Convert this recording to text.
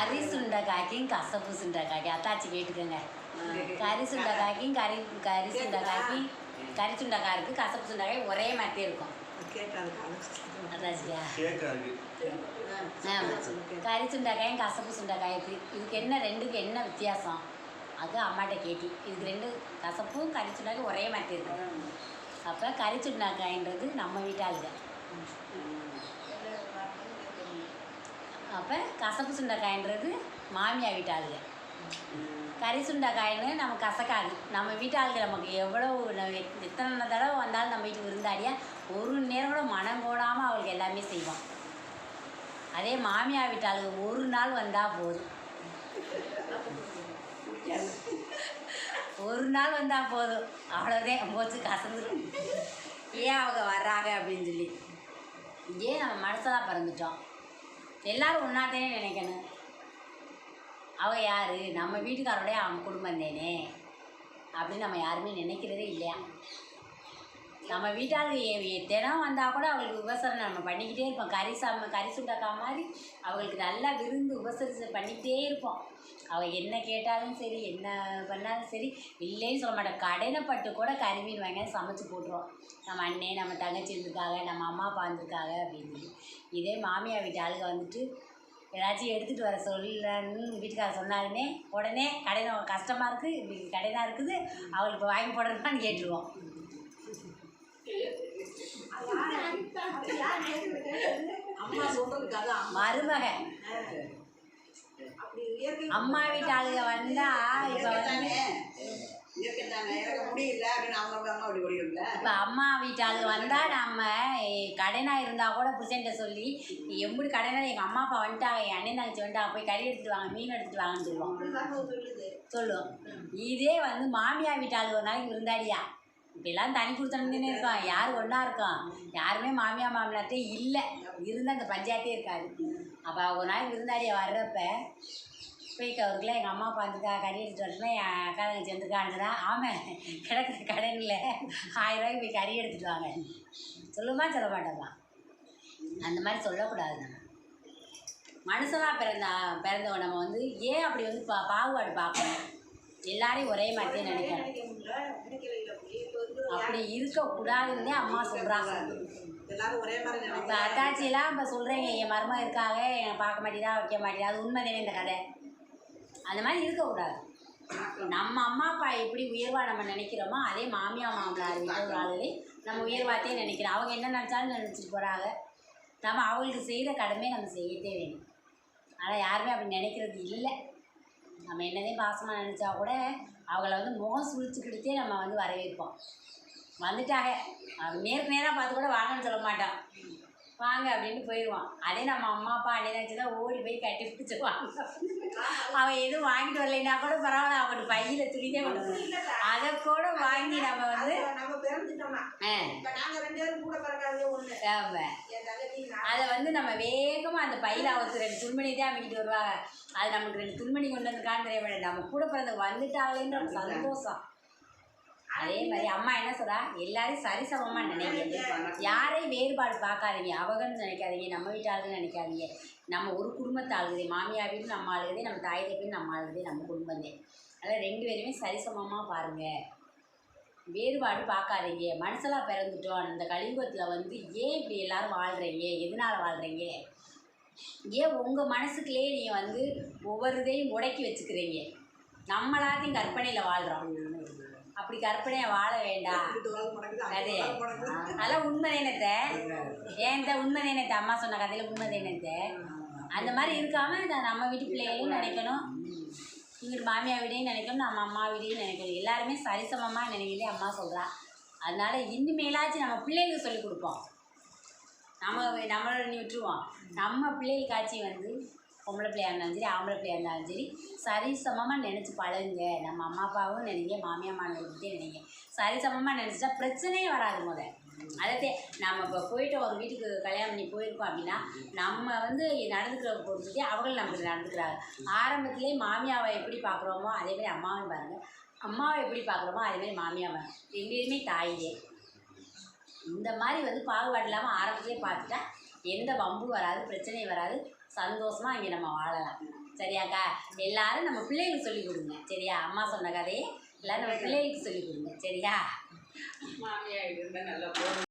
கறி சுண்டைக்காய்க்கும் கசப்பு சுண்டைக்காய்க்கும் அத்தாச்சி கேட்டுக்கோங்க. கறி சுண்டைக்காய்க்கும் கறி கறி சுண்டைக்காய்க்கும் கறி சுண்டைக்காய் இருக்குது கசப்பு சுண்டைக்காய் ஒரே மாதிரி இருக்கும். அதாச்சியா கறி சுண்டைக்காயும் கசப்பு சுண்டைக்காய்க்கு இதுக்கு என்ன ரெண்டுக்கு என்ன வித்தியாசம்? அது அம்மாட்ட கேட்டி. இதுக்கு ரெண்டு கசப்பும் கறி சுண்டாக்கும் ஒரே மாதிரி இருக்கும் அப்போ கறி சுண்டைக்காய்ன்றது நம்ம வீட்டாளுங்க அப்போ கசப்பு சுண்டைக்காயின்றது மாமியார் வீட்டாளுங்க கறி சுண்டைக்காயின்னு நம்ம கசக்காது. நம்ம வீட்டாளுக்கு நமக்கு எவ்வளோ எத்தனை தடவை வந்தாலும் நம்ம வீட்டுக்கு விருந்தாடியா ஒரு நேரம் கூட மனம் போடாமல் அவளுக்கு எல்லாமே செய்வோம் அதே மாமியார் வீட்டாளுக்கு ஒரு நாள் வந்தால் போதும். ஒரு நாள் வந்தால் போதும். அவ்வளோதான் போச்சு கசந்துடும் ஏன் அவங்க வர்றாங்க அப்படின்னு சொல்லி. ஏன் நம்ம மனசெல்லாம் பிறந்துட்டோம்? எல்லாரும் ஒன்றாத்தேனே நினைக்கணும். அவள் யார்? நம்ம வீட்டுக்காரோடைய அவன் குடும்பம் தானே? அப்படின்னு நம்ம யாருமே நினைக்கிறதே இல்லையா? நம்ம வீட்டாளுக்கு தினம் வந்தால் கூட அவளுக்கு உபசரணை நம்ம பண்ணிக்கிட்டே இருப்போம். கறி சாம கறி சுண்டக்கா மாதிரி அவளுக்கு நல்லா விருந்து உபசரிச்சு பண்ணிக்கிட்டே இருப்போம். அவள் என்ன கேட்டாலும் சரி என்ன பண்ணாலும் சரி இல்லைன்னு சொல்ல மாட்டோம். கடனைப்பட்டு கூட கறி மீன் வாங்கி சமைச்சு போட்டுருவோம். நம்ம அண்ணே நம்ம தங்கச்சி இருந்திருக்காங்க நம்ம அம்மா அப்பா இருந்திருக்காங்க அப்படின்னு. இதே மாமியார் வீட்டு ஆளுங்க வந்துட்டு ஏதாச்சும் எடுத்துகிட்டு வர சொல்லன்னு வீட்டுக்காரர் சொன்னாலுமே உடனே கடையில் கஷ்டமாக இருக்குது இப்படி கடையாக இருக்குது அவளுக்கு வாங்கி போடுறதுமான்னு கேட்டுருவோம். மருமக. அம்மா வீட்டு ஆளுங்க வந்தா இப்போ இப்போ அம்மா வீட்டு ஆளுங்க வந்தால் நம்ம கடனா இருந்தால் கூட புருஷன்ட்ட சொல்லி எப்படி கடனா எங்கள் அம்மா அப்பா வந்துட்டாங்க என் அண்ணன் தங்கச்சி வந்துட்டாங்க போய் கறி எடுத்துட்டு வாங்க மீன் எடுத்துட்டு வாங்கன்னு சொல்லுவோம் சொல்லுவோம் இதே வந்து மாமியார் வீட்டு ஆளுங்க ஒரு நாளைக்கு விருந்தாடியா இப்படிலாம் தனி கொடுத்தனே இருக்கான். யார் ஒன்றா இருக்கான்? யாருமே மாமியார் மாமியார்ட்டே இல்லை. இருந்தால் அந்த பஞ்சாயத்தே இருக்காது. அப்போ ஒரு நாள் விருந்தாளியை வர்றப்ப போயிட்டு அவருக்குலாம் எங்கள் அம்மா அப்பா வந்துருக்கா கறி எடுத்துட்டு வரணும்னா என் அக்கா தங்கச்சி வந்துருக்கான்றதா ஆமாம் கிடக்குற கடனில் ஆயிரம் ரூபாய்க்கு போய் கறி எடுத்துட்டு வாங்க. சொல்லுமா சொல்ல மாட்டோமா அந்த மாதிரி சொல்லக்கூடாது நம்ம. மனுஷனாக பிறந்தா பிறந்தவன் நம்ம வந்து ஏன் அப்படி வந்து பா பாகுபாடு பார்க்கணும்? எல்லாரையும் ஒரே மாதிரி நினைக்கணும் அப்படி இருக்கக்கூடாதுன்னே அம்மா சொல்கிறாங்க இப்போ நினைக்கிறாங்க அத்தாச்சியெல்லாம் இப்போ சொல்கிறீங்க என் மருமக இருக்காங்க என்னை பார்க்க மாட்டேதா வைக்க மாட்டேதா அது உண்மை தானே இந்த கதை? அந்த மாதிரி இருக்கக்கூடாது. நம்ம அம்மா அப்பா எப்படி உயர்வாக நம்ம நினைக்கிறோமோ அதே மாமியார் மாமனார் ஒரு ஆளுகளே நம்ம உயர்வாத்தையே நினைக்கிறோம். அவங்க என்ன நினச்சாலும் நினச்சிட்டு போகிறாங்க நம்ம அவங்களுக்கு செய்கிற கடமையை நம்ம செய்யத்தே வேணும். ஆனால் யாருமே அப்படி நினைக்கிறது இல்லை. நம்ம என்னதே பாசமாக நினச்சா கூட அவங்கள வந்து முகம் சுழிச்சுக்கிட்டே நம்ம வந்து வரவேற்போம். வந்துட்டாங்க. அவங்க நேருக்கு நேராக பார்த்து கூட வாங்கன்னு சொல்ல மாட்டோம் வாங்க அப்படின்னு போயிடுவான் அதே நம்ம அம்மா அப்பா அண்ணே தான் ஓடி போய் கட்டி பிடிச்சி வாங்க. அவன் எதுவும் வாங்கிட்டு வரலைன்னா கூட பரவாயில்ல அவனுக்கு பையில துணிதே கொண்டு அதை கூட வாங்கி நம்ம வந்து அது வந்து நம்ம வேகமாக அந்த பையில அவருக்கு ரெண்டு துணிமணி தான் அமைக்கிட்டு வருவாங்க. அது நமக்கு ரெண்டு துணிமணி கொண்டு வந்துருக்கான்னு தெரிய நம்ம கூட பிறந்த வந்துட்டாங்களேன்ற சந்தோஷம். அதே மாதிரி அம்மா என்ன சொல்றா? எல்லாரையும் சரிசமமாக நினைங்க. யாரையும் வேறுபாடு பார்க்காதீங்க. அவகன்னு நினைக்காதீங்க. நம்ம வீட்டு ஆளுன்னு நினைக்காதீங்க. நம்ம ஒரு குடும்பத்தை ஆளுதே மாமியார் வீடு நம்ம ஆளுதே நம்ம தாய் தப்பி நம்ம ஆளுதே நம்ம குடும்பந்தே. அதில் ரெண்டு பேருமே சரிசமமாக பாருங்கள் வேறுபாடு பார்க்காதீங்க. மனசெல்லாம் பிறந்துட்டோம். இந்த கலியுகத்தில் வந்து ஏன் இப்படி எல்லாரும் வாழ்கிறீங்க எதனால் வாழ்கிறீங்க ஏன் உங்கள் மனசுக்குள்ளேயே நீங்கள் வந்து ஒவ்வொரு இதையும் முடக்கி வச்சுக்கிறீங்க? நம்மளாத்தையும் கற்பனையில் வாழ்கிறோம் அப்படி கற்பனையை வாழ வேண்டாம் அதே அதெல்லாம் உண்மை தேனத்தை ஏன் இந்த உண்மை தேனத்தை அம்மா சொன்ன கதையில் உண்மை தேனத்தை அந்த மாதிரி இருக்காமல் நம்ம வீட்டு பிள்ளைகளையும் நினைக்கணும். இங்கிட்டு மாமியார் விடையும் நினைக்கணும் நம்ம அம்மா வீடையும் நினைக்கணும். எல்லாருமே சரிசமமாக நினைக்கிறதே அம்மா சொல்கிறா அதனால இனிமேலாச்சும் நம்ம பிள்ளைங்களுக்கு சொல்லிக் கொடுப்போம். நம்ம நம்மளோட நீ விட்டுருவோம் நம்ம பிள்ளைகளுக்காச்சி வந்து பொம்பளை பிள்ளையாக இருந்தாலும் சரி ஆம்பளை பிள்ளையா இருந்தாலும் சரி சரிசமமாக நினச்சி பழகுங்க. நம்ம அம்மா அப்பாவும் நினைங்க மாமியார் மாணவர்கிட்டே நினைங்க. சரிசமமாக நினச்சிட்டா பிரச்சனையே வராது முதல்ல. அதே நம்ம இப்போ போயிட்டு ஒரு வீட்டுக்கு கல்யாணம் பண்ணி போயிருக்கோம் அப்படின்னா நம்ம வந்து நடந்துக்கிற பொறுத்துக்கே அவர்கள் நமக்கு நடந்துக்கிறாங்க. ஆரம்பத்திலே மாமியாவை எப்படி பார்க்குறோமோ அதே மாதிரி அம்மாவையும் பாருங்கள் அம்மாவை எப்படி பார்க்குறோமோ அதே மாதிரி மாமியாவை எங்கேயுமே தாயே இந்த மாதிரி வந்து பாகுபாடு இல்லாமல் ஆரம்பத்திலே பார்த்துட்டா எந்த வம்பு வராது பிரச்சனையும் வராது. சந்தோஷமாக இங்கே நம்ம வாழலாம். சரியாக்கா? எல்லாரும் நம்ம பிள்ளைகளுக்கு சொல்லிக் கொடுங்க. சரியா? அம்மா சொன்ன கதையை எல்லாரும் நம்ம பிள்ளைகளுக்கு சொல்லிக் கொடுங்க. சரியா? மாமியார் இருந்தால் நல்லா போகும்